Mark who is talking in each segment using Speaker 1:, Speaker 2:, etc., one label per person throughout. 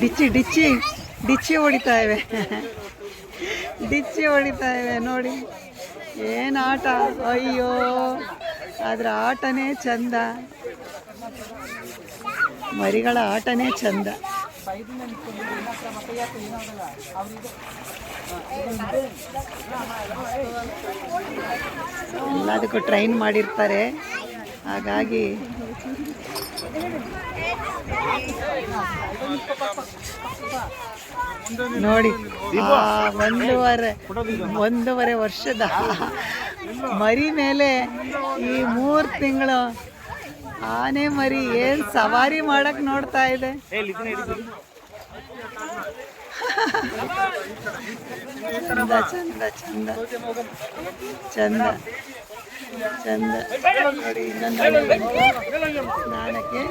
Speaker 1: ಡಿಚ್ಚಿ ಡಿಚ್ಚಿ ಡಿಚ್ಚಿ ಹೊಡಿತಾ ಇವೆ. ಡಿಚ್ಚಿ ಹೊಡಿತಾ ಇವೆ ನೋಡಿ. ಏನು ಆಟ? ಅಯ್ಯೋ ಅದರ ಆಟನೇ ಚಂದ. ಮರಿಗಳ ಆಟನೇ ಚಂದ. ಎಲ್ಲದಕ್ಕೂ ಟ್ರೈನ್ ಮಾಡಿರ್ತಾರೆ. ಹಾಗಾಗಿ ನೋಡಿ ಒಂದೂವರೆ ಒಂದೂವರೆ ವರ್ಷದ ಮರಿ ಮೇಲೆ ಈ ಮೂರು ತಿಂಗಳು ಆನೆ ಮರಿ ಏನು ಸವಾರಿ ಮಾಡಕ್ ನೋಡ್ತಾ ಇದೆ. ಚಂದ ಚಂದ ಚಂದ ಚಂದ ಚಂದ ನೋಡಿ ಇನ್ನೊಂದು ಸ್ನಾನಕ್ಕೆ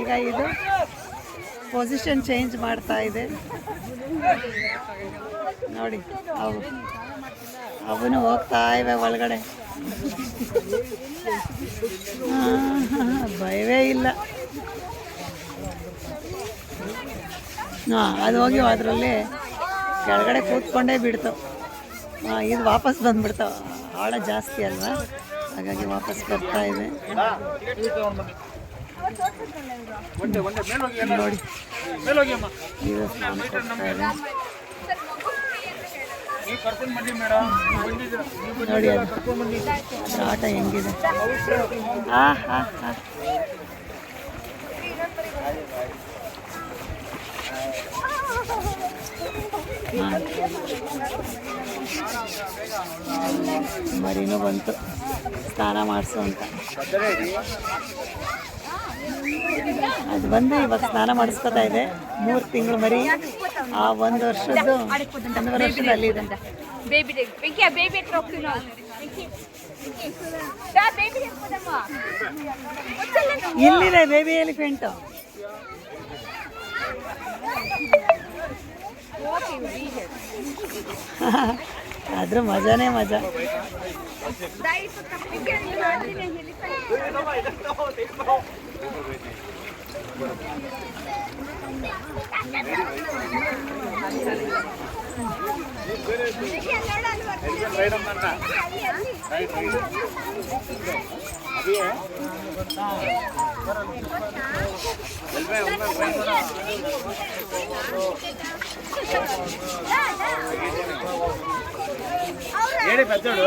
Speaker 1: ಈಗ ಇದು ಪೊಸಿಷನ್ ಚೇಂಜ್ ಮಾಡ್ತಾ ಇದೆ. ನೋಡಿ, ಅವು ಅವನು ಹೋಗ್ತಾ ಇವೆ ಒಳಗಡೆ. ಭಯವೇ ಇಲ್ಲ. ಹಾಂ, ಅದು ಹೋಗಿ ಅದರಲ್ಲಿ ಕೆಳಗಡೆ ಕೂತ್ಕೊಂಡೇ ಬಿಡ್ತಾವೆ ಇದು ವಾಪಸ್ ಬಂದ್ಬಿಡ್ತಾವ ಆಳ ಜಾಸ್ತಿ ಅಲ್ವಾ? ಹಾಗಾಗಿ ವಾಪಸ್ ಬರ್ತಾ ಇದೆ. ನೋಡಿ. ಇದು. ನೋಡಿ ಅದು. ಆಟ ಹೆಂಗಿದೆ? ಹಾಂ ಹಾಂ ಹಾ ಮರಿನೂ ಬಂತು. ಸ್ನಾನ ಮಾಡಿಸು ಅಂತ. ಅದು ಬಂದು ಇವಾಗ ಸ್ನಾನ ಮಾಡಿಸ್ಕೊತಾ ಇದೆ. ಮೂರು ತಿಂಗಳು ಮರಿ. ಆ ಒಂದು ವರ್ಷದ್ದು ಒಂದೂವರೆ ವರ್ಷದ
Speaker 2: ಹಿಡ್ಕೊಂಡಮ್ಮ
Speaker 1: ಇಲ್ಲಿದೆ ಬೇಬಿ ಎಲಿಫೆಂಟು ಅದ್ರ ಮಜಾನೇ ಮಜಾ
Speaker 3: ఏడే పెద్దోడు?